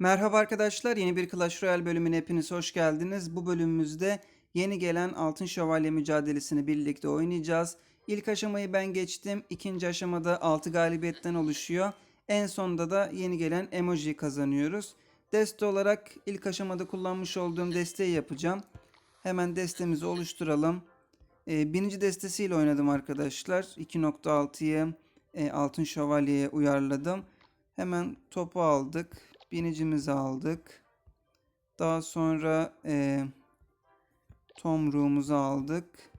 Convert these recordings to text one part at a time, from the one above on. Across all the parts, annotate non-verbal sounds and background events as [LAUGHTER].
Merhaba arkadaşlar, yeni bir Clash Royale bölümüne hepiniz hoş geldiniz. Bu bölümümüzde yeni gelen Altın Şövalye mücadelesini birlikte oynayacağız. İlk aşamayı ben geçtim. İkinci aşamada 6 galibiyetten oluşuyor. En sonunda da yeni gelen emoji kazanıyoruz. Deste olarak ilk aşamada kullanmış olduğum desteği yapacağım. Hemen destemizi oluşturalım. Ee, birinci destesiyle oynadım arkadaşlar. 2.6'yı e, Altın Şövalye'ye uyarladım. Hemen topu aldık. Binicimizi aldık. Daha sonra e, tomruğumuzu aldık.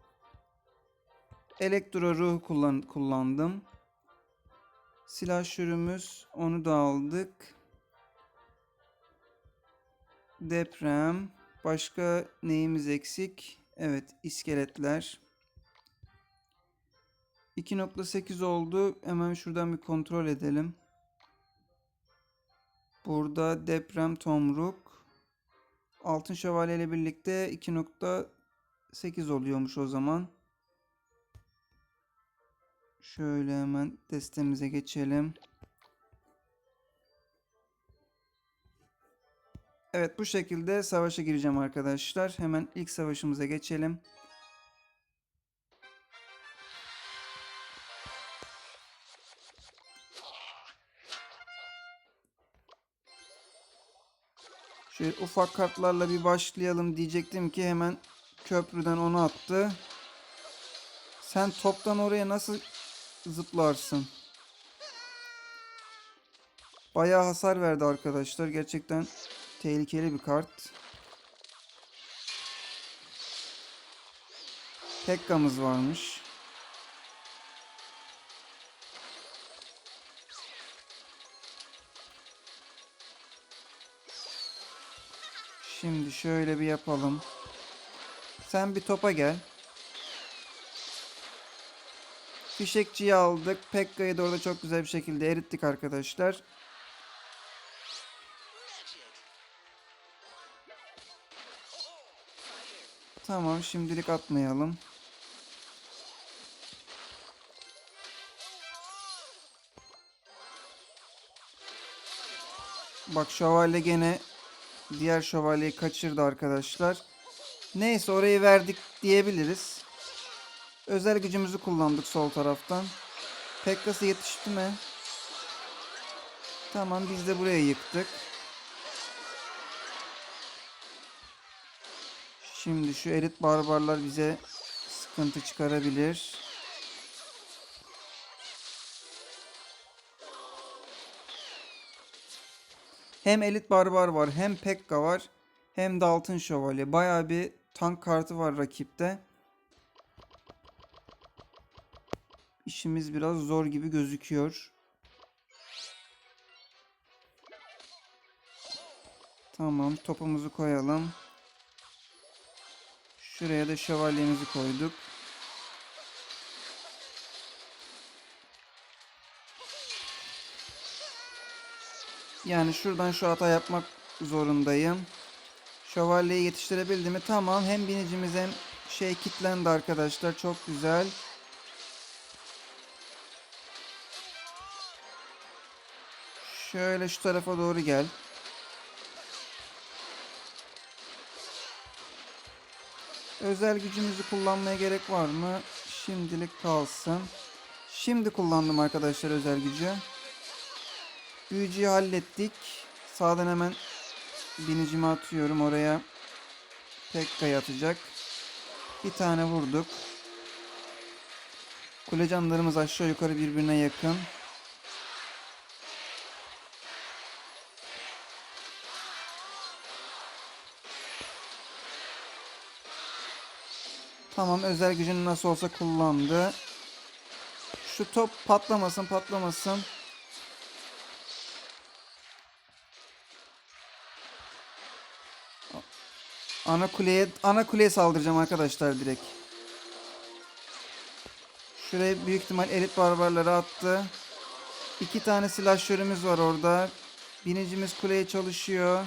Elektro ruh kullan kullandım. Silah şürümüz onu da aldık. Deprem. Başka neyimiz eksik? Evet iskeletler. 2.8 oldu. Hemen şuradan bir kontrol edelim. Burada deprem tomruk. Altın şövalye ile birlikte 2.8 oluyormuş o zaman. Şöyle hemen destemize geçelim. Evet bu şekilde savaşa gireceğim arkadaşlar. Hemen ilk savaşımıza geçelim. Şöyle ufak kartlarla bir başlayalım diyecektim ki hemen köprüden onu attı. Sen toptan oraya nasıl zıplarsın? Bayağı hasar verdi arkadaşlar. Gerçekten tehlikeli bir kart. Pekka'mız varmış. Şimdi şöyle bir yapalım. Sen bir topa gel. Fişekçiyi aldık. Pekka'yı da orada çok güzel bir şekilde erittik arkadaşlar. Tamam şimdilik atmayalım. Bak şövalye gene diğer şövalyeyi kaçırdı arkadaşlar. Neyse orayı verdik diyebiliriz. Özel gücümüzü kullandık sol taraftan. Pekkası yetişti mi? Tamam biz de buraya yıktık. Şimdi şu elit barbarlar bize sıkıntı çıkarabilir. Hem elit barbar var, hem Pekka var, hem de altın şövalye. Bayağı bir tank kartı var rakipte. İşimiz biraz zor gibi gözüküyor. Tamam, topumuzu koyalım. Şuraya da şövalyemizi koyduk. Yani şuradan şu hata yapmak zorundayım. Şövalyeyi yetiştirebildim mi? Tamam. Hem binicimiz hem şey kitlendi arkadaşlar. Çok güzel. Şöyle şu tarafa doğru gel. Özel gücümüzü kullanmaya gerek var mı? Şimdilik kalsın. Şimdi kullandım arkadaşlar özel gücü. Büyücüyü hallettik. Sağdan hemen binicimi atıyorum oraya. Pekka'yı atacak. Bir tane vurduk. Kule canlarımız aşağı yukarı birbirine yakın. Tamam özel gücünü nasıl olsa kullandı. Şu top patlamasın patlamasın. Ana kuleye ana kuleye saldıracağım arkadaşlar direkt. Şuraya büyük ihtimal elit barbarları attı. İki tane silahşörümüz var orada. Binicimiz kuleye çalışıyor.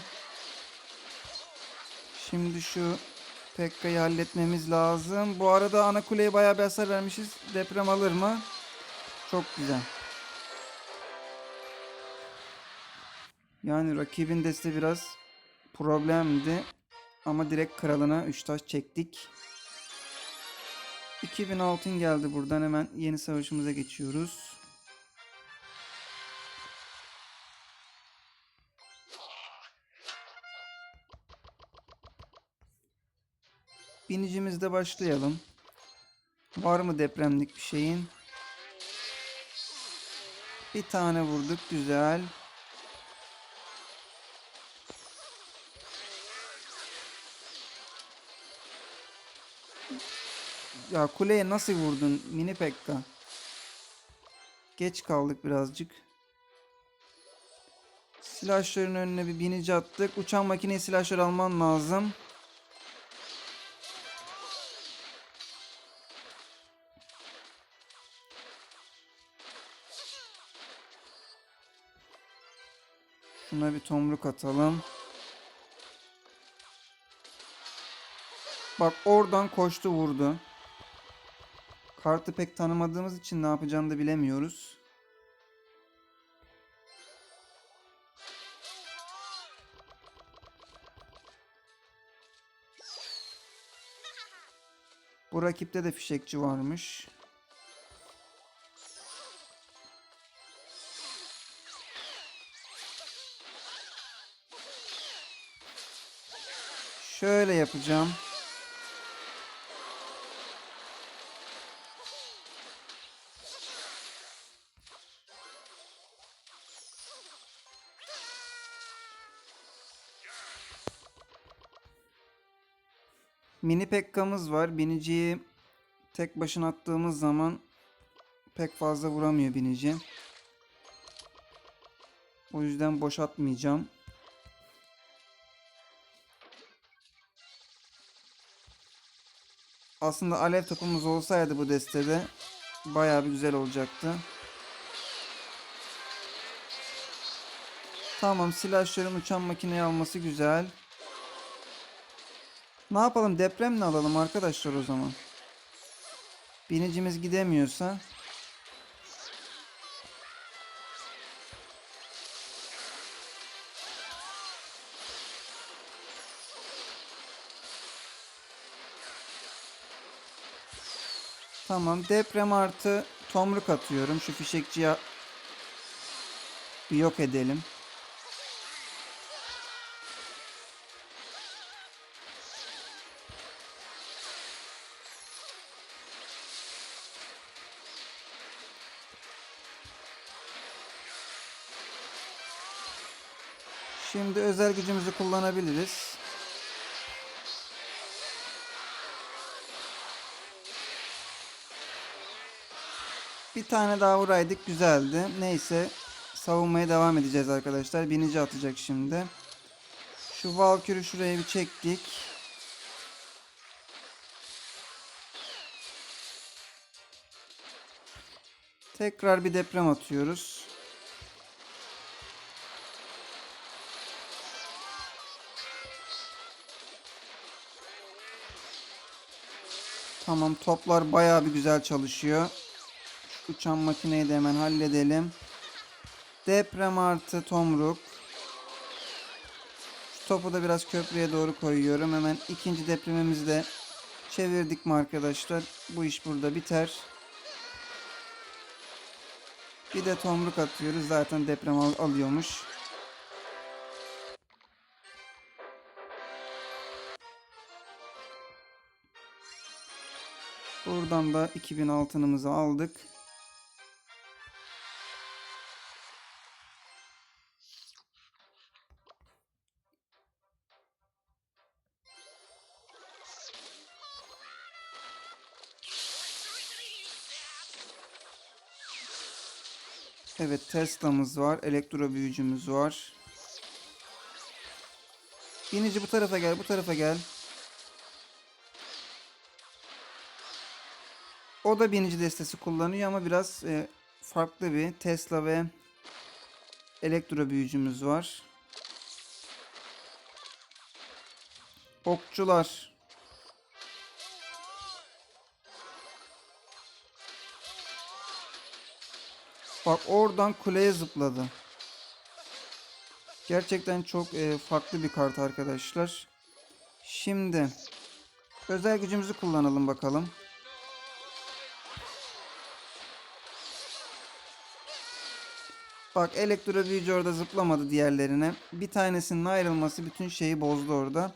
Şimdi şu Pekka'yı halletmemiz lazım. Bu arada ana kuleye bayağı bir hasar vermişiz. Deprem alır mı? Çok güzel. Yani rakibin deste biraz problemdi. Ama direkt kralına 3 taş çektik. 2000 altın geldi buradan hemen yeni savaşımıza geçiyoruz. Binicimizde başlayalım. Var mı depremlik bir şeyin? Bir tane vurduk güzel. Ya kuleye nasıl vurdun mini Pekka? Geç kaldık birazcık. Silahların önüne bir binici attık. Uçan makineyi silahlar alman lazım. Şuna bir tomruk atalım. Bak oradan koştu vurdu. Kartı pek tanımadığımız için ne yapacağını da bilemiyoruz. Bu rakipte de fişekçi varmış. Şöyle yapacağım. Mini Pekka'mız var. Biniciyi tek başına attığımız zaman pek fazla vuramıyor binici. O yüzden boş atmayacağım. Aslında alev topumuz olsaydı bu destede bayağı bir güzel olacaktı. Tamam silahların uçan makineyi alması güzel. Ne yapalım depremle alalım arkadaşlar o zaman. Binicimiz gidemiyorsa. Tamam deprem artı tomruk atıyorum. Şu fişekçiye bir yok edelim. Şimdi özel gücümüzü kullanabiliriz. Bir tane daha vuraydık güzeldi. Neyse savunmaya devam edeceğiz arkadaşlar. Binici atacak şimdi. Şu Valkür'ü şuraya bir çektik. Tekrar bir deprem atıyoruz. Tamam toplar bayağı bir güzel çalışıyor. Şu uçan makineyi de hemen halledelim. Deprem artı tomruk. Şu topu da biraz köprüye doğru koyuyorum. Hemen ikinci depremimizi de çevirdik mi arkadaşlar? Bu iş burada biter. Bir de tomruk atıyoruz. Zaten deprem al- alıyormuş. Buradan da 2000 altınımızı aldık. Evet Tesla'mız var. Elektro büyücümüz var. Binici bu tarafa gel, bu tarafa gel. O da binici destesi kullanıyor ama biraz e, farklı bir Tesla ve elektro büyücümüz var. Okçular. Bak oradan kuleye zıpladı. Gerçekten çok e, farklı bir kart arkadaşlar. Şimdi özel gücümüzü kullanalım bakalım. Bak elektro büyücü orada zıplamadı diğerlerine. Bir tanesinin ayrılması bütün şeyi bozdu orada.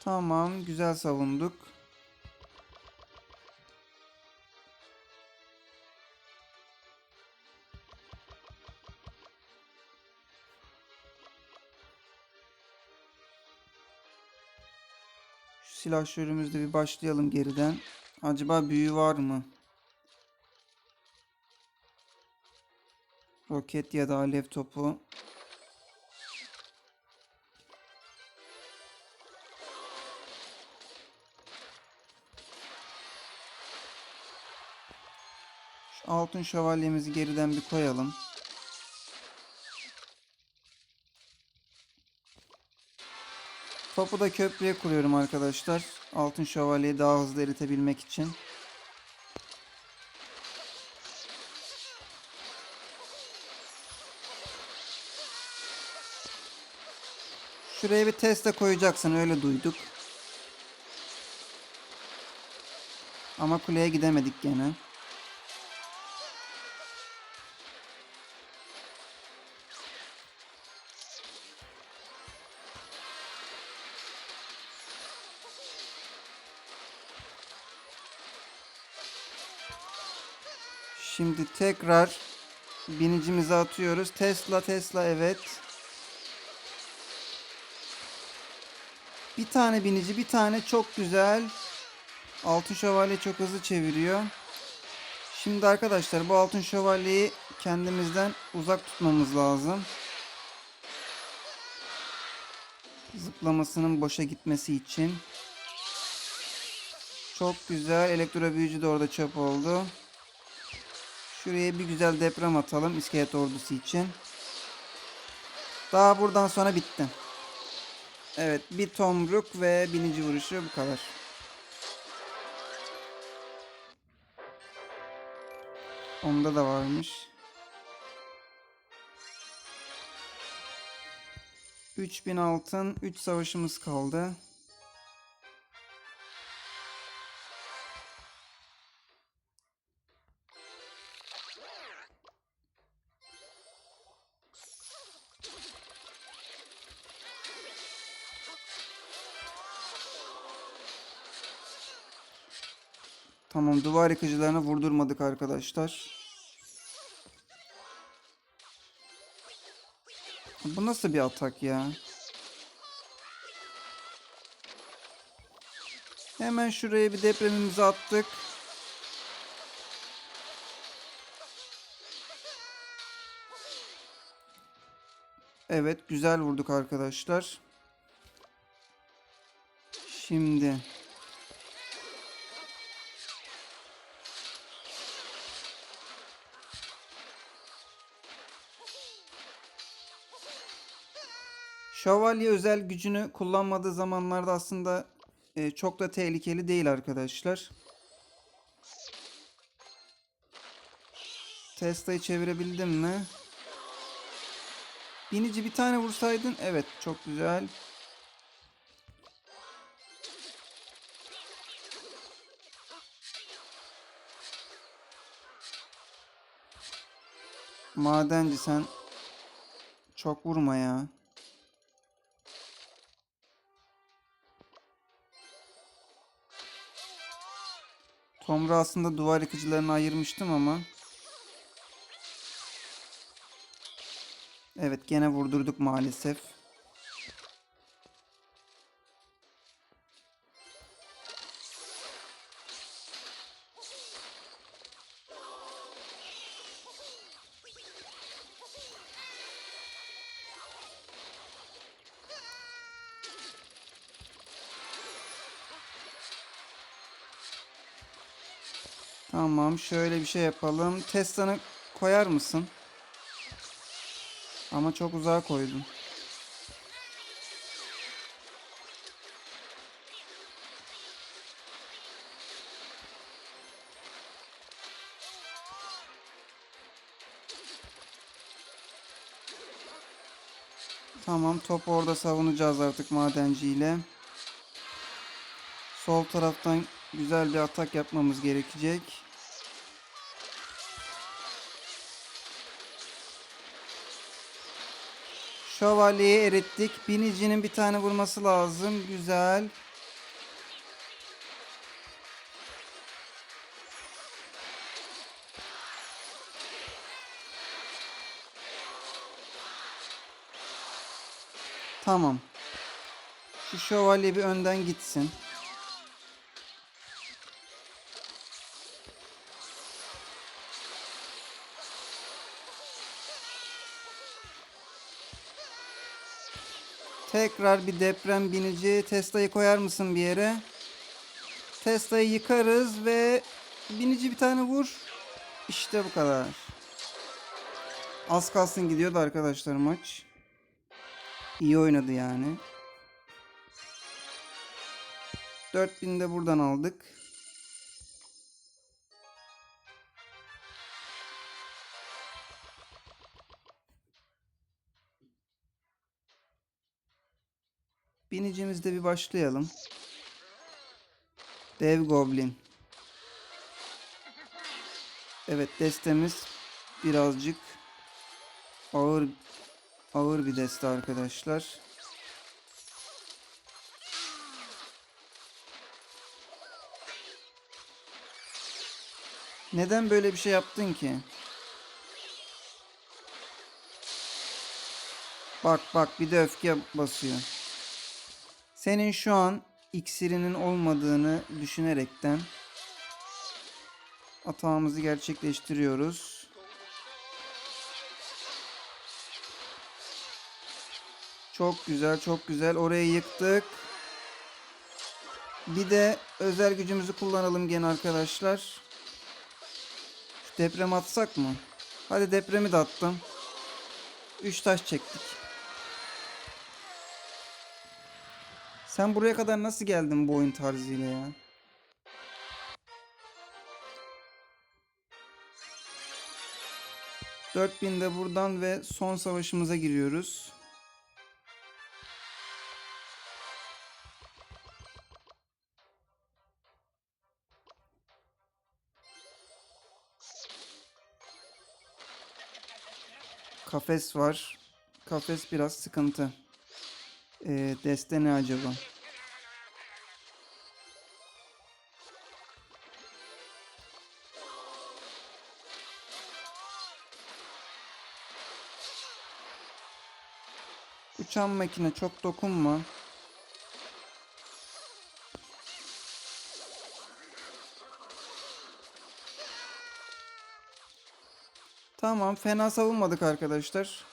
Tamam, güzel savunduk. Şu silahşörümüzde bir başlayalım geriden. Acaba büyü var mı? Roket ya da alev topu. Şu altın şövalyemizi geriden bir koyalım. Topu da köprüye kuruyorum arkadaşlar. Altın şövalyeyi daha hızlı eritebilmek için. Şuraya bir teste koyacaksın öyle duyduk. Ama kuleye gidemedik gene. Şimdi tekrar binicimizi atıyoruz. Tesla Tesla evet. Bir tane binici bir tane çok güzel. Altın şövalye çok hızlı çeviriyor. Şimdi arkadaşlar bu altın şövalyeyi kendimizden uzak tutmamız lazım. Zıplamasının boşa gitmesi için. Çok güzel. Elektro büyücü de orada çöp oldu. Şuraya bir güzel deprem atalım iskelet ordusu için. Daha buradan sonra bitti. Evet bir tomruk ve binici vuruşu bu kadar. Onda da varmış. 3000 altın, 3 savaşımız kaldı. Tamam duvar yıkıcılarını vurdurmadık arkadaşlar. Bu nasıl bir atak ya? Hemen şuraya bir depremimizi attık. Evet güzel vurduk arkadaşlar. Şimdi Şövalye özel gücünü kullanmadığı zamanlarda aslında e, çok da tehlikeli değil arkadaşlar. Tesla'yı çevirebildim mi? Binici bir tane vursaydın. Evet çok güzel. Madenci sen çok vurma ya. Tomra aslında duvar yıkıcılarını ayırmıştım ama. Evet gene vurdurduk maalesef. Tamam şöyle bir şey yapalım. Testan'ı koyar mısın? Ama çok uzağa koydun. Tamam topu orada savunacağız artık madenciyle. Sol taraftan güzel bir atak yapmamız gerekecek. Şövalyeyi erittik. Binicinin bir tane vurması lazım. Güzel. Tamam. Şu şövalye bir önden gitsin. Tekrar bir deprem binici. Tesla'yı koyar mısın bir yere? Tesla'yı yıkarız ve binici bir tane vur. İşte bu kadar. Az kalsın gidiyordu arkadaşlar maç. İyi oynadı yani. 4000 de buradan aldık. Binicimizde bir başlayalım. Dev Goblin. Evet destemiz birazcık ağır ağır bir deste arkadaşlar. Neden böyle bir şey yaptın ki? Bak bak bir de öfke basıyor. Senin şu an iksirinin olmadığını düşünerekten atağımızı gerçekleştiriyoruz. Çok güzel, çok güzel. Orayı yıktık. Bir de özel gücümüzü kullanalım gene arkadaşlar. Şu deprem atsak mı? Hadi depremi de attım. 3 taş çektik. Sen buraya kadar nasıl geldin bu oyun tarzıyla ya? ...4000 de buradan ve son savaşımıza giriyoruz. Kafes var. Kafes biraz sıkıntı. Ee, deste ne acaba? Uçan makine çok dokunma. Tamam fena savunmadık arkadaşlar.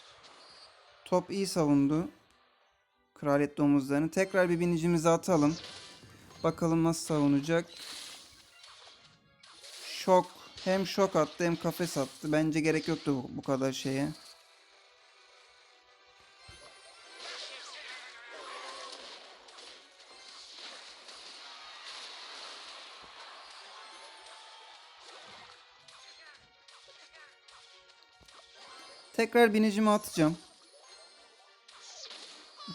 Top iyi savundu. Kraliyet domuzlarını. Tekrar bir binicimizi atalım. Bakalım nasıl savunacak. Şok. Hem şok attı hem kafes attı. Bence gerek yoktu bu, kadar şeye. Tekrar binicimi atacağım.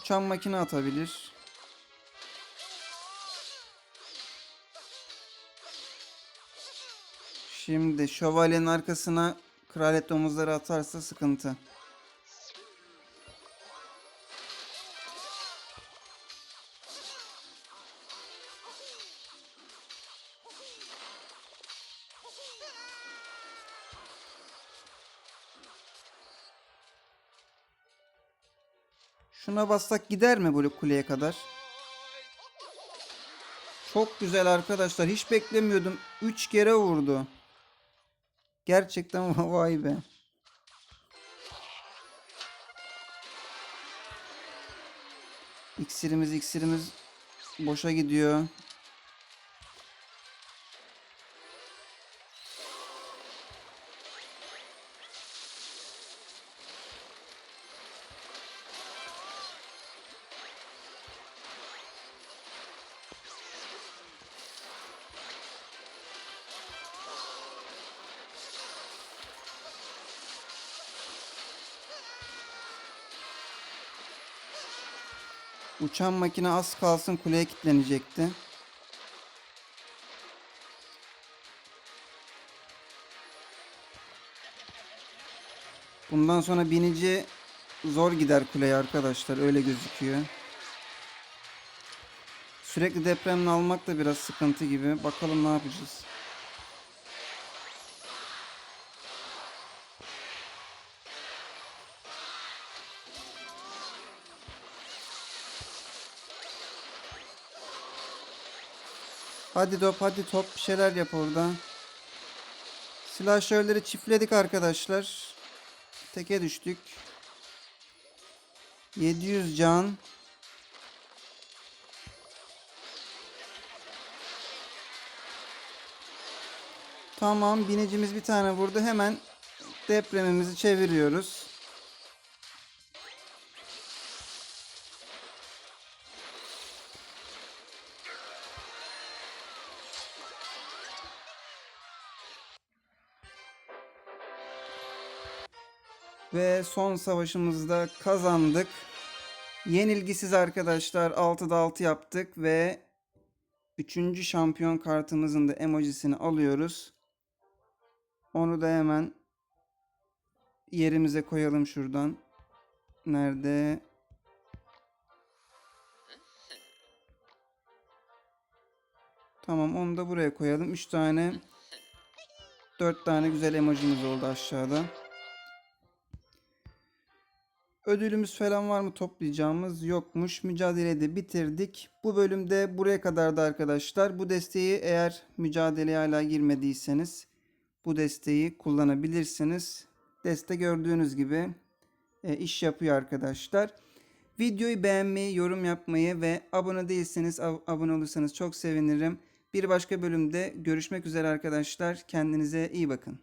Uçan makine atabilir. Şimdi şövalyenin arkasına kraliyet domuzları atarsa sıkıntı. Şuna bassak gider mi böyle kuleye kadar? Çok güzel arkadaşlar. Hiç beklemiyordum. 3 kere vurdu. Gerçekten [LAUGHS] vay be. İksirimiz iksirimiz boşa gidiyor. Uçan makine az kalsın kuleye kilitlenecekti. Bundan sonra binici zor gider kuleye arkadaşlar. Öyle gözüküyor. Sürekli depremle almak da biraz sıkıntı gibi. Bakalım ne yapacağız. Hadi top hadi top bir şeyler yap orada. Silahşörleri çiftledik arkadaşlar. Teke düştük. 700 can. Tamam binicimiz bir tane vurdu. Hemen depremimizi çeviriyoruz. Ve son savaşımızda kazandık. Yenilgisiz arkadaşlar 6'da 6 yaptık ve 3. şampiyon kartımızın da emojisini alıyoruz. Onu da hemen yerimize koyalım şuradan. Nerede? Tamam onu da buraya koyalım. 3 tane 4 tane güzel emojimiz oldu aşağıda. Ödülümüz falan var mı toplayacağımız yokmuş. Mücadeleyi de bitirdik. Bu bölümde buraya kadardı arkadaşlar. Bu desteği eğer mücadeleye hala girmediyseniz bu desteği kullanabilirsiniz. Deste gördüğünüz gibi e, iş yapıyor arkadaşlar. Videoyu beğenmeyi, yorum yapmayı ve abone değilseniz ab- abone olursanız çok sevinirim. Bir başka bölümde görüşmek üzere arkadaşlar. Kendinize iyi bakın.